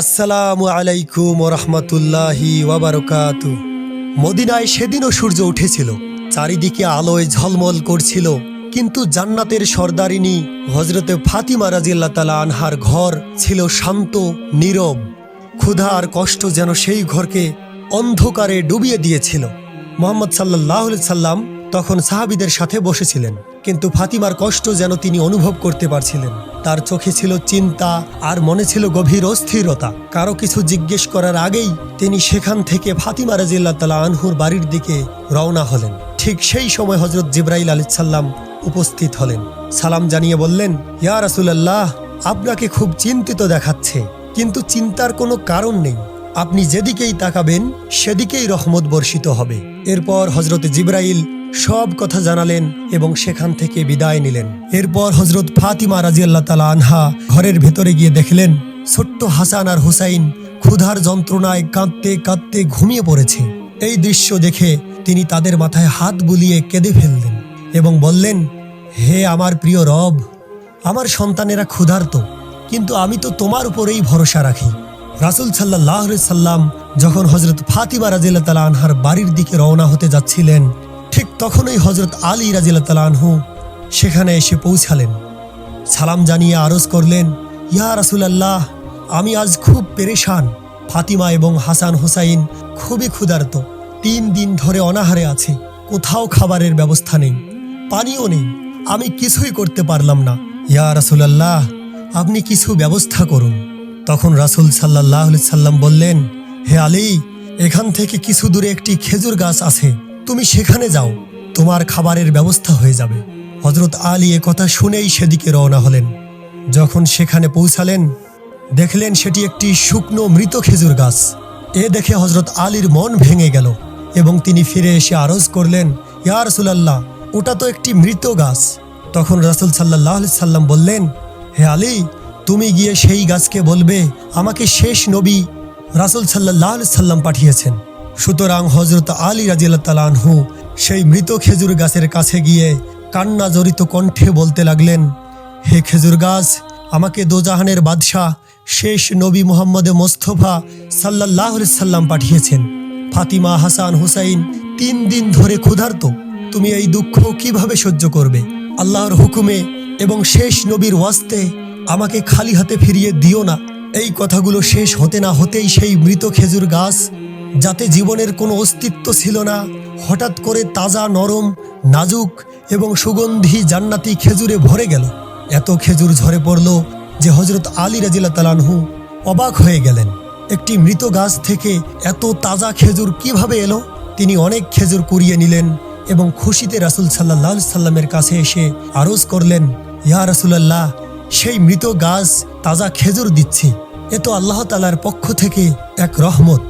আসসালামু আলাইকুম রহমতুল্লাহি ওয়াবারকাত মদিনায় সেদিনও সূর্য উঠেছিল, চারিদিকে আলোয় ঝলমল করছিল, কিন্তু জান্নাতের সর্দারিনী হজরতে ফাতিমা রাজিল্লা তালা আনহার ঘর ছিল শান্ত, নীরব। ক্ষুধা আর কষ্ট যেন সেই ঘরকে অন্ধকারে ডুবিয়ে দিয়েছিল। মোহাম্মদ সাল্লাহ সাল্লাম তখন সাহাবিদের সাথে বসেছিলেন। কিন্তু ফাতিমার কষ্ট যেন তিনি অনুভব করতে পারছিলেন। তার চোখে ছিল চিন্তা আর মনে ছিল গভীর অস্থিরতা। কারও কিছু জিজ্ঞেস করার আগেই তিনি সেখান থেকে ফাতিমা রাজিল্লা তালা আনহুর বাড়ির দিকে রওনা হলেন। ঠিক সেই সময় হজরত জিব্রাইল আলী সাল্লাম উপস্থিত হলেন। সালাম জানিয়ে বললেন, ইয়া রাসুলাল্লাহ, আপনাকে খুব চিন্তিত দেখাচ্ছে। কিন্তু চিন্তার কোনো কারণ নেই। আপনি যেদিকেই তাকাবেন, সেদিকেই রহমত বর্ষিত হবে। এরপর হজরত জিব্রাইল সব কথা জানালেন এবং সেখান থেকে বিদায় নিলেন। এরপর হজরত ফাতিমা রাজিয়াল্লাহ তালা আনহা ঘরের ভেতরে গিয়ে দেখলেন, ছোট্ট হাসান আর হুসাইন ক্ষুধার যন্ত্রণায় কাঁদতে কাঁদতে ঘুমিয়ে পড়েছে। এই দৃশ্য দেখে তিনি তাদের মাথায় হাত বুলিয়ে কেঁদে ফেললেন এবং বললেন, হে আমার প্রিয় রব, আমার সন্তানেরা ক্ষুধার্ত, কিন্তু আমি তো তোমার উপরেই ভরসা রাখি। রাসুল সাল্লাহ সাল্লাম যখন হজরত ফাতিমা রাজিল্লা তালা আনহার বাড়ির দিকে রওনা হতে যাচ্ছিলেন তখনই হজরত আলী রাজিল্লা তালা আনহু সেখানে এসে পৌঁছালেন। সালাম জানিয়ে আরজ করলেন, ইয়া রাসুলাল্লাহ, আমি আজ খুব পেরেশান। ফাতিমা এবং হাসান হুসাইন খুবই ক্ষুধার্ত। তিন দিন ধরে অনাহারে আছে, কোথাও খাবারের ব্যবস্থা নেই, পানিও নেই। আমি কিছুই করতে পারলাম না। ইয়া রাসুলাল্লাহ, আপনি কিছু ব্যবস্থা করুন। তখন রাসুল সাল্লাহ সাল্লাম বললেন, হে আলী, এখান থেকে কিছু দূরে একটি খেজুর গাছ আছে। তুমি সেখানে যাও। তোমার খাবারের ব্যবস্থা হয়ে যাবে। হজরত আলী এ কথা শুনেই সেদিকে রওনা হলেন। যখন সেখানে পৌঁছালেন, দেখলেন সেটি একটি শুকনো মৃত খেজুর গাছ। এ দেখে হজরত আলীর মন ভেঙে গেল এবং তিনি ফিরে এসে আরজ করলেন, ইয়া রসুলাল্লাহ, ওটা তো একটি মৃত গাছ। তখন রাসুল সাল্লাহ সাল্লাম বললেন, হে আলী, তুমি গিয়ে সেই গাছকে বলবে, আমাকে শেষ নবী রাসুল সাল্লাহ সাল্লাম পাঠিয়েছেন। সুতরাং হজরত আলী রাজিয়াল্লাহ তালানহু সেই মৃত খেজুর গাছের কাছে গিয়ে কান্না জড়িত কণ্ঠে বলতে লাগলেন, হে খেজুর গাছ, আমাকে দোজাহানের বাদশাহ শেষ নবী মোহাম্মদে মোস্তফা সাল্লাহ সাল্লাম পাঠিয়েছেন। ফাতিমা হাসান হুসাইন তিন দিন ধরে ক্ষুধার্ত। তুমি এই দুঃখ কীভাবে সহ্য করবে? আল্লাহর হুকুমে এবং শেষ নবীর ওয়াস্তে আমাকে খালি হাতে ফিরিয়ে দিও না। এই কথাগুলো শেষ হতে না হতেই সেই মৃত খেজুর গাছ, যাতে জীবনের কোনো অস্তিত্ব ছিল না হঠাৎ করে তাজা নরম, নাজুক এবং সুগন্ধি জান্নাতি খেজুরে ভরে গেল। এত খেজুর ঝরে পড়ল যে হজরত আলী রাজিলা তালানহু অবাক হয়ে গেলেন। একটি মৃত গাছ থেকে এত তাজা খেজুর কীভাবে এলো? তিনি অনেক খেজুর কুড়িয়ে নিলেন এবং খুশিতে রাসুল সাল্লাহ সাল্লামের কাছে এসে আরজ করলেন, ইয়া রাসুলাল্লাহ, সেই মৃত গাছ তাজা খেজুর দিচ্ছি। এ তো আল্লাহ তালার পক্ষ থেকে এক রহমত।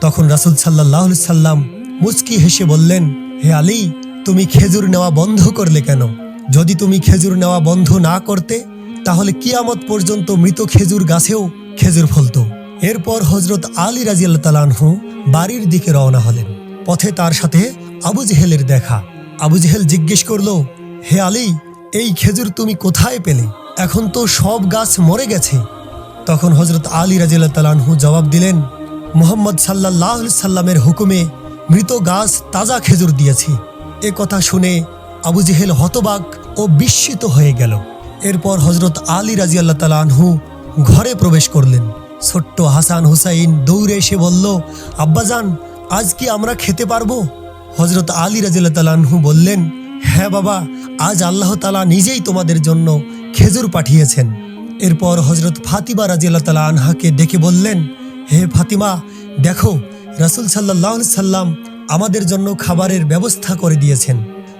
তখন রাসুল সাল্লাহ সাল্লাম মুচকি হেসে বললেন, হে আলী, তুমি খেজুর নেওয়া বন্ধ করলে কেন? যদি তুমি খেজুর নেওয়া বন্ধ না করতে, তাহলে কিয়ামত পর্যন্ত মৃত খেজুর গাছেও খেজুর ফলত। এরপর হজরত আলী রাজিয়াল্লাহ তালানহু বাড়ির দিকে রওনা হলেন। পথে তার সাথে আবু জেহেলের দেখা। আবু জেহেল জিজ্ঞেস করল, হে আলী, এই খেজুর তুমি কোথায় পেলে? এখন তো সব গাছ মরে গেছে। তখন হজরত আলী রাজিয়াল্লাহ তালানহু জবাব দিলেন, মোহাম্মদ সাল্লাহ সাল্লামের হুকুমে মৃত গাছ তাজা খেজুর দিয়েছি। এ কথা শুনে আবু জেহেল হতবাক ও বিস্মিত হয়ে গেল। এরপর হজরত আলী রাজিয়াল্লাহ তালানহু ঘরে প্রবেশ করলেন। ছোট্ট হাসান হুসাইন দৌড়ে এসে বলল আব্বাজান আজ কি আমরা খেতে পারব? হজরত আলী রাজিয়াল্লাহ তালানহু বললেন হ্যাঁ বাবা, আজ আল্লাহ তালা নিজেই তোমাদের জন্য খেজুর পাঠিয়েছেন। এরপর হজরত ফাতিমা রাজিয়াল্লাহ তালা আনহাকে ডেকে বললেন, হে ফাতিমা, দেখো রাসুল সাল্লাহ সাল্লাম আমাদের জন্য খাবারের ব্যবস্থা করে দিয়েছেন।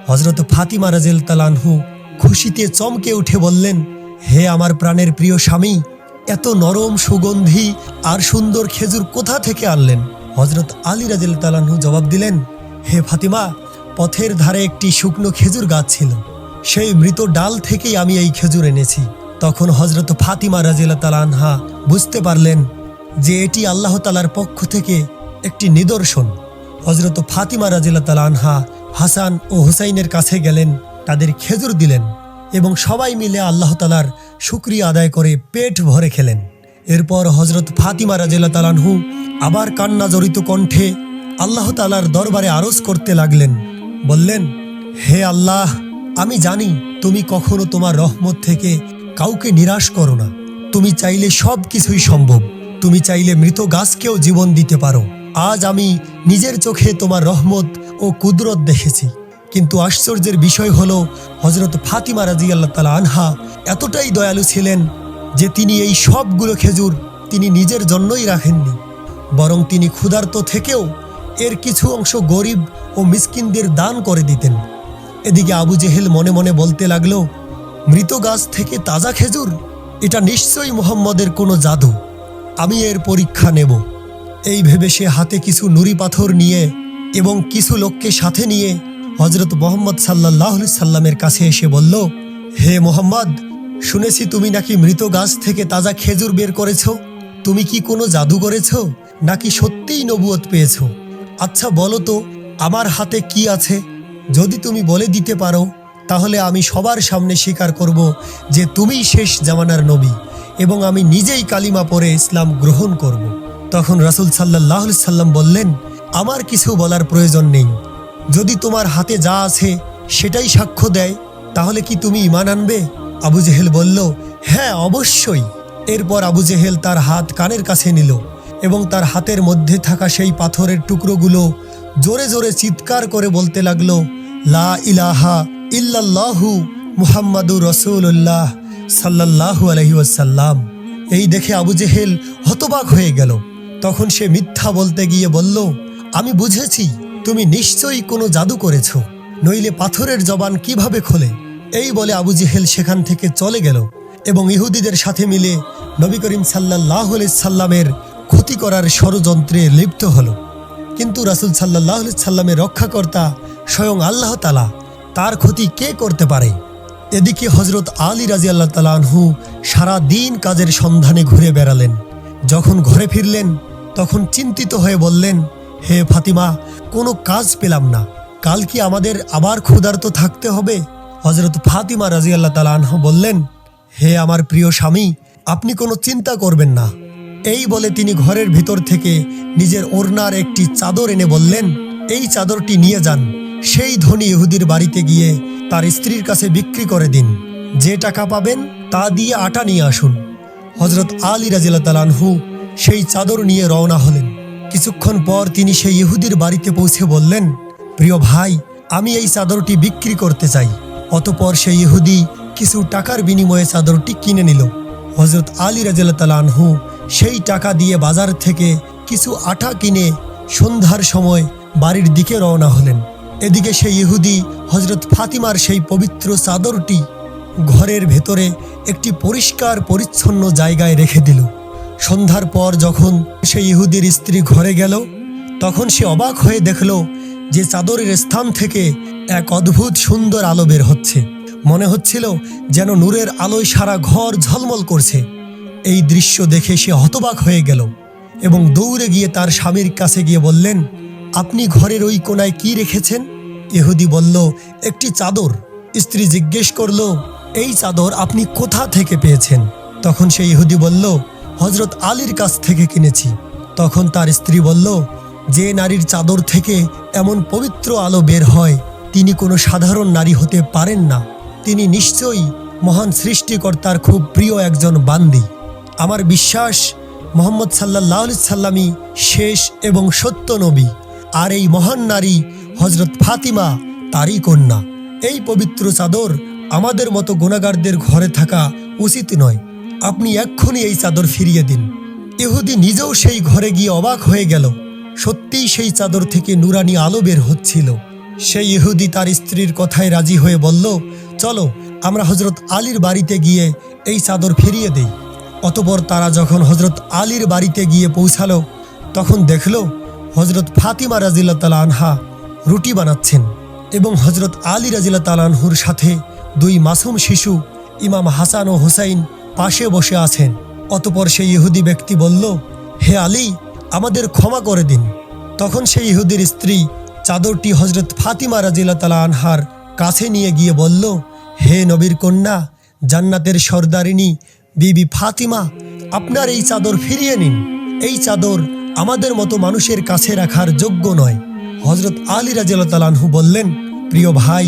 হজরত ফাতিমা রাজেল তালানহু খুশিতে চমকে উঠে বললেন, হে আমার প্রাণের প্রিয় স্বামী, এত নরম সুগন্ধি আর সুন্দর খেজুর কোথা থেকে আনলেন? হজরত আলী রাজেল তালানহু জবাব দিলেন, হে ফাতিমা, পথের ধারে একটি শুকনো খেজুর গাছ ছিল। সেই মৃত ডাল থেকেই আমি এই খেজুর এনেছি। তখন হজরত ফাতিমা রাজিল্লা তালানহা বুঝতে পারলেন যে এটি আল্লাহ তালার পক্ষ থেকে একটি নিদর্শন। হজরত ফাতিমা রাজিল্লা তালানহা হাসান ও হুসাইনের কাছে গেলেন, তাদের খেজুর দিলেন এবং সবাই মিলে আল্লাহ তালার শুক্রিয়া আদায় করে পেট ভরে খেলেন। এরপর হজরত ফাতিমা রাজিল্লা তালানহু আবার কান্না জড়িত কণ্ঠে আল্লাহ তালার দরবারে আরজ করতে লাগলেন, বললেন, হে আল্লাহ, আমি জানি তুমি কখনো তোমার রহমত থেকে কাউকে নিরাশ করো না। তুমি চাইলে সব কিছুই সম্ভব। তুমি চাইলে মৃত গাছকেও জীবন দিতে পারো। আজ আমি নিজের চোখে তোমার রহমত ও কুদরত দেখেছি। কিন্তু আশ্চর্যের বিষয় হল হজরত ফাতিমা রাজি আল্লাহ তালা আনহা এতটাই দয়ালু ছিলেন যে তিনি এই সবগুলো খেজুর তিনি নিজের জন্যই রাখেননি। বরং তিনি ক্ষুধার্ত থেকেও এর কিছু অংশ গরিব ও মিসকিনদের দান করে দিতেন। এদিকে আবু জেহেল মনে মনে বলতে লাগল, মৃত গাছ থেকে তাজা খেজুর? এটা নিশ্চয়ই মোহাম্মদের কোনো জাদু। আমি এর পরীক্ষা নেব। এই ভেবে সে হাতে কিছু নুড়ি পাথর নিয়ে এবং কিছু লোককে সাথে নিয়ে হজরত মোহাম্মদ সাল্লাহ সাল্লামের কাছে এসে বলল, হে মোহাম্মদ, শুনেছি তুমি নাকি মৃত গাছ থেকে তাজা খেজুর বের করেছ। তুমি কি কোনো জাদু করেছ? নাকি সত্যিই নবুয়ত পেয়েছ? আচ্ছা বলো তো, আমার হাতে কি আছে? যদি তুমি বলে দিতে পারো, তাহলে আমি সবার সামনে স্বীকার করব যে তুমিই শেষ জামানার নবী এবং আমি নিজেই কালিমা পরে ইসলাম গ্রহণ করব। তখন রাসুল সাল্লাহ সাল্লাম বললেন, আমার কিছু বলার প্রয়োজন নেই। যদি তোমার হাতে যা আছে সেটাই সাক্ষ্য দেয়, তাহলে কি তুমি ইমান আনবে? আবু জেহেল বলল হ্যাঁ অবশ্যই। এরপর আবু জেহেল তার হাত কানের কাছে নিল এবং তার হাতের মধ্যে থাকা সেই পাথরের টুকরোগুলো জোরে জোরে চিৎকার করে বলতে লাগল, লা ইলাহা ইল্লাল্লাহু মুহাম্মাদুর রসুল্লাহ সাল্লাল্লাহু আলহি ওয়াসাল্লাম। এই দেখে আবু জেহেল হতবাক হয়ে গেল। তখন সে মিথ্যা বলতে গিয়ে বলল, আমি বুঝেছি, তুমি নিশ্চয়ই কোনো জাদু করেছ। নইলে পাথরের জবান কীভাবে খোলে? এই বলে আবু জেহেল সেখান থেকে চলে গেল এবং ইহুদিদের সাথে মিলে নবী করিম সাল্লাহ সাল্লামের ক্ষতি করার ষড়যন্ত্রে লিপ্ত হলো। কিন্তু রাসুল সাল্লাহ সাল্লামের রক্ষাকর্তা স্বয়ং আল্লাহ তালা তার ক্ষতি কে করতে পারে? এদিকে হজরত আলী রাজি আল্লাহ তালাহু সারা দিন কাজের সন্ধানে ঘুরে বেড়ালেন। যখন ঘরে ফিরলেন তখন চিন্তিত হয়ে বললেন, হে ফাতিমা, কোনো কাজ পেলাম না। কাল কি আমাদের আবার ক্ষুধার্ত থাকতে হবে? হজরত ফাতিমা রাজি আল্লাহ তালাহ বললেন, হে আমার প্রিয় স্বামী, আপনি কোনো চিন্তা করবেন না। এই বলে তিনি ঘরের ভিতর থেকে নিজের ওড়নার একটি চাদর এনে বললেন, এই চাদরটি নিয়ে যান। সেই ধনী ইহুদির বাড়িতে গিয়ে তার স্ত্রীর কাছে বিক্রি করে দিন। যে টাকা পাবেন তা দিয়ে আটা নিয়ে আসুন। হজরত আলী রাজিল্লা তালানহু সেই চাদর নিয়ে রওনা হলেন। কিছুক্ষণ পর তিনি সেই ইহুদির বাড়িতে পৌঁছে বললেন, প্রিয় ভাই, আমি এই চাদরটি বিক্রি করতে চাই। অতপর সেই ইহুদি কিছু টাকার বিনিময়ে চাদরটি কিনে নিল। হজরত আলী তালানহু সেই টাকা দিয়ে বাজার থেকে কিছু আটা কিনে সন্ধ্যার সময় বাড়ির দিকে রওনা হলেন। এদিকে সেই ইহুদি হজরত ফাতিমার সেই পবিত্র চাদরটি ঘরের ভেতরে একটি পরিষ্কার পরিচ্ছন্ন জায়গায় রেখে দিল। সন্ধ্যার পর যখন সেই ইহুদির স্ত্রী ঘরে গেল, তখন সে অবাক হয়ে দেখল যে চাদরের স্থান থেকে এক অদ্ভুত সুন্দর আলো বের হচ্ছে। মনে হচ্ছিল যেন নূরের আলোয় সারা ঘর ঝলমল করছে। এই দৃশ্য দেখে সে হতবাক হয়ে গেল এবং দৌড়ে গিয়ে তার স্বামীর কাছে গিয়ে বললেন, আপনি ঘরের ওই কোনায় কি রেখেছেন? ইহুদি বলল, একটি চাদর। স্ত্রী জিজ্ঞেস করল, এই চাদর আপনি কোথা থেকে পেয়েছেন? তখন সেই ইহুদি বলল হজরত আলীর কাছ থেকে কিনেছি। তখন তার স্ত্রী বলল, যে নারীর চাদর থেকে এমন পবিত্র আলো বের হয়, তিনি কোনো সাধারণ নারী হতে পারেন না। তিনি নিশ্চয়ই মহান সৃষ্টিকর্তার খুব প্রিয় একজন বান্দি। আমার বিশ্বাস, মোহাম্মদ সাল্লাহ সাল্লামই শেষ এবং সত্য নবী। আর এই মহান নারী হজরত ফাতিমা, তারই কন্যা। এই পবিত্র চাদর আমাদের মতো গুণাগারদের ঘরে থাকা উচিত নয়। আপনি এক্ষুনি এই চাদর ফিরিয়ে দিন। ইহুদি নিজেও সেই ঘরে গিয়ে অবাক হয়ে গেল। সত্যিই সেই চাদর থেকে নুরানি আলো বের হচ্ছিল। সেই ইহুদি তার স্ত্রীর কথায় রাজি হয়ে বলল, চলো, আমরা হজরত আলীর বাড়িতে গিয়ে এই চাদর ফিরিয়ে দেই। অতপর তারা যখন হজরত আলীর বাড়িতে গিয়ে পৌঁছালো, তখন দেখল হজরত ফাতিমা রাজিল্লা তালা আনহা রুটি বানাচ্ছেন এবং হজরত আলী রাজিল্লা তালানহুর সাথে দুই মাসুম শিশু, ইমাম হাসান ও হুসাইন পাশে বসে আছেন। অতপর সেই ইহুদি ব্যক্তি বলল, হে আলী, আমাদের ক্ষমা করে দিন। তখন সেই ইহুদির স্ত্রী চাদরটি হজরত ফাতিমা রাজিল্লা তালা আনহার কাছে নিয়ে গিয়ে বলল, হে নবীর কন্যা, জান্নাতের সর্দারিনী বিবি ফাতিমা, আপনার এই চাদর ফিরিয়ে নিন। এই চাদর আমাদের মতো মানুষের কাছে রাখার যোগ্য নয়। হজরত আলী রাজু বললেন, প্রিয় ভাই,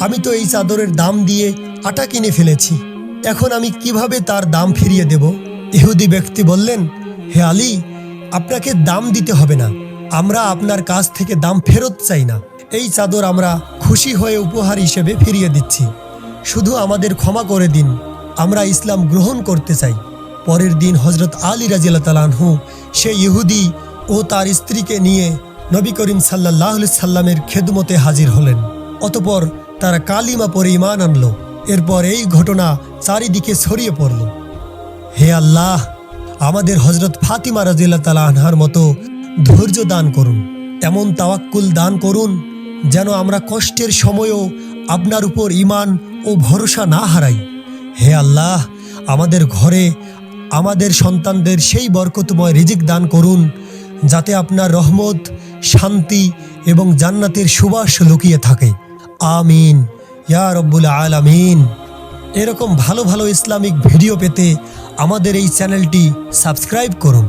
আমি তো এই চাদরের দাম দিয়ে আটা কিনে ফেলেছি। এখন আমি কীভাবে তার দাম ফিরিয়ে দেব? ইহুদি ব্যক্তি বললেন, হে আলী, আপনাকে দাম দিতে হবে না। আমরা আপনার কাছ থেকে দাম ফেরত চাই না। এই চাদর আমরা খুশি হয়ে উপহার হিসেবে ফিরিয়ে দিচ্ছি। শুধু আমাদের ক্ষমা করে দিন। আমরা ইসলাম গ্রহণ করতে চাই। পরের দিন হজরত আলী রাজিয়াল তালানহু সে ইহুদি ও তার স্ত্রীকে নিয়ে নবী করিম সাল্লাহ সাল্লামের খেদমতে হাজির হলেন। অতপর তারা কালিমা পরে ইমান আনল। এরপর এই ঘটনা চারিদিকে ছড়িয়ে পড়ল। হে আল্লাহ, আমাদের হজরত ফাতিমা রাজিল্লা তালা আনহার মতো ধৈর্য দান করুন, এমন তাওয়াক্কুল দান করুন যেন আমরা কষ্টের সময়ও আপনার উপর ইমান ও ভরসা না হারাই। হে আল্লাহ, আমাদের ঘরে আমাদের সন্তানদের সেই বরকতময় রিজিক দান করুন যাতে আপনার রহমত, শান্তি এবং জান্নাতের সুবাস লুকিয়ে থাকে। আমিন। ইয়া রব্বুল আলামিন। এরকম ভালো ভালো ইসলামিক ভিডিও পেতে আমাদের এই চ্যানেলটি সাবস্ক্রাইব করুন।